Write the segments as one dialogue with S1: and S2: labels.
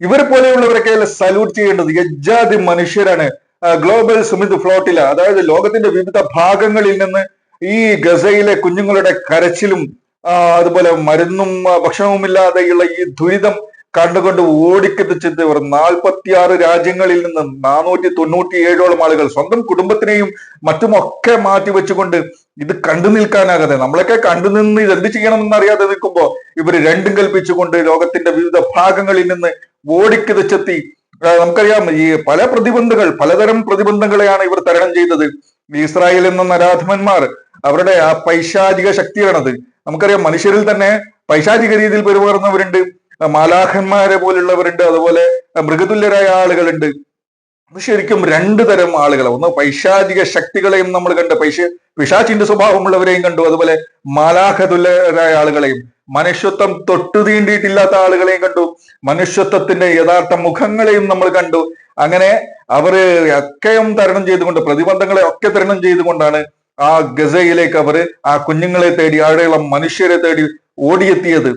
S1: ഇവരെ പോലെയുള്ളവരൊക്കെ സല്യൂട്ട് ചെയ്യേണ്ടത്? യജ്ജാതി മനുഷ്യരാണ്. ഗ്ലോബൽ സുമിത് ഫ്ലോട്ടില അതായത് ലോകത്തിന്റെ വിവിധ ഭാഗങ്ങളിൽ നിന്ന് ഈ ഗസയിലെ കുഞ്ഞുങ്ങളുടെ കരച്ചിലും അതുപോലെ മരുന്നും ഭക്ഷണവും ഇല്ലാതെയുള്ള ഈ ദുരിതം കണ്ടുകൊണ്ട് ഓടിക്കെത്തിച്ചത് ഇവർ നാൽപ്പത്തിയാറ് രാജ്യങ്ങളിൽ നിന്ന് നാനൂറ്റി തൊണ്ണൂറ്റി ഏഴോളം ആളുകൾ സ്വന്തം കുടുംബത്തിനെയും മറ്റുമൊക്കെ മാറ്റി വെച്ചുകൊണ്ട് ഇത് കണ്ടു നിൽക്കാനാകാതെ നമ്മളൊക്കെ കണ്ടു നിന്ന് ഇത് എന്ത് ചെയ്യണമെന്ന് അറിയാതെ നിൽക്കുമ്പോൾ ഇവർ രണ്ടും കൽപ്പിച്ചുകൊണ്ട് ലോകത്തിന്റെ വിവിധ ഭാഗങ്ങളിൽ നിന്ന് ഓടിക്കിതച്ചെത്തി തെച്ചെത്തി. നമുക്കറിയാം ഈ പല പ്രതിബന്ധങ്ങൾ പലതരം പ്രതിബന്ധങ്ങളെയാണ് ഇവർ തരണം ചെയ്തത്. ഇസ്രായേൽ എന്ന നരാധമന്മാർ അവരുടെ ആ പൈശാചിക ശക്തിയാണത്. നമുക്കറിയാം മനുഷ്യരിൽ തന്നെ പൈശാചിക രീതിയിൽ പെരുമാറുന്നവരുണ്ട്. മാലാഖന്മാരെ പോലുള്ളവരുണ്ട്. അതുപോലെ മൃഗതുല്യരായ ആളുകളുണ്ട്. ശരിക്കും രണ്ടു തരം ആളുകൾ ഒന്ന് പൈശാചിക ശക്തികളെയും നമ്മൾ കണ്ട് പൈശ പിശാചിന്റെ സ്വഭാവമുള്ളവരെയും കണ്ടു. അതുപോലെ മാലാഖതുല്യരായ ആളുകളെയും. മനുഷ്യത്വം തൊട്ടു തീണ്ടിയിട്ടില്ലാത്ത ആളുകളെയും കണ്ടു. മനുഷ്യത്വത്തിന്റെ യഥാർത്ഥ മുഖങ്ങളെയും നമ്മൾ കണ്ടു. അങ്ങനെ അവർ ഒക്കെയും തരണം ചെയ്തുകൊണ്ട് പ്രതിബന്ധങ്ങളെ ഒക്കെ തരണം ചെയ്തുകൊണ്ടാണ് ആ ഗസയിലേക്ക് അവർ ആ കുഞ്ഞുങ്ങളെ തേടി അവിടെയുള്ള മനുഷ്യരെ തേടി ഓടിയെത്തിയത്.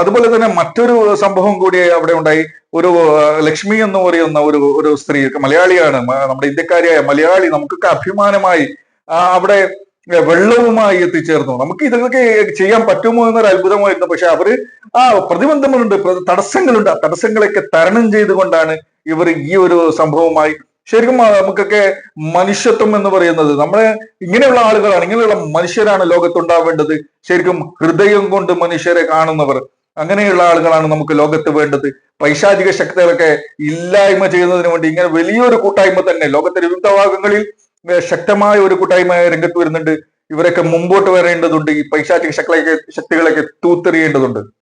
S1: അതുപോലെ തന്നെ മറ്റൊരു സംഭവം കൂടി അവിടെ ഉണ്ടായി. ഒരു ലക്ഷ്മി എന്ന് പറയുന്ന ഒരു ഒരു സ്ത്രീ മലയാളിയാണ്. നമ്മുടെ ഇന്ത്യക്കാരിയായ മലയാളി നമുക്കൊക്കെ അഭിമാനമായി അവിടെ വെള്ളവുമായി എത്തിച്ചേർന്നു. നമുക്ക് ഇതൊക്കെ ചെയ്യാൻ പറ്റുമോ എന്നൊരു അത്ഭുതമായിരുന്നു. പക്ഷെ അവർ ആ പ്രതിബന്ധങ്ങളുണ്ട് തടസ്സങ്ങളുണ്ട്. ആ തടസ്സങ്ങളൊക്കെ തരണം ചെയ്തുകൊണ്ടാണ് ഇവർ ഈ ഒരു സംഭവമായി ശരിക്കും നമുക്കൊക്കെ മനുഷ്യത്വം എന്ന് പറയുന്നത്. നമ്മളെ ഇങ്ങനെയുള്ള ആളുകളാണ് ഇങ്ങനെയുള്ള മനുഷ്യരാണ് ലോകത്തുണ്ടാവേണ്ടത്. ശരിക്കും ഹൃദയം കൊണ്ട് മനുഷ്യരെ കാണുന്നവർ. അങ്ങനെയുള്ള ആളുകളാണ് നമുക്ക് ലോകത്ത് വേണ്ടത്. പൈശാചിക ശക്തികളൊക്കെ ഇല്ലായ്മ ചെയ്യുന്നതിന് വേണ്ടി ഇങ്ങനെ വലിയൊരു കൂട്ടായ്മ തന്നെ ലോകത്തിന്റെ വിവിധ ഭാഗങ്ങളിൽ ശക്തമായ ഒരു കൂട്ടായ്മ രംഗത്ത് വരുന്നുണ്ട്. ഇവരൊക്കെ മുമ്പോട്ട് വരേണ്ടതുണ്ട്. ഈ പൈശാചിക ശക്തികളൊക്കെ ശക്തികളൊക്കെ തൂത്തെറിയേണ്ടതുണ്ട്.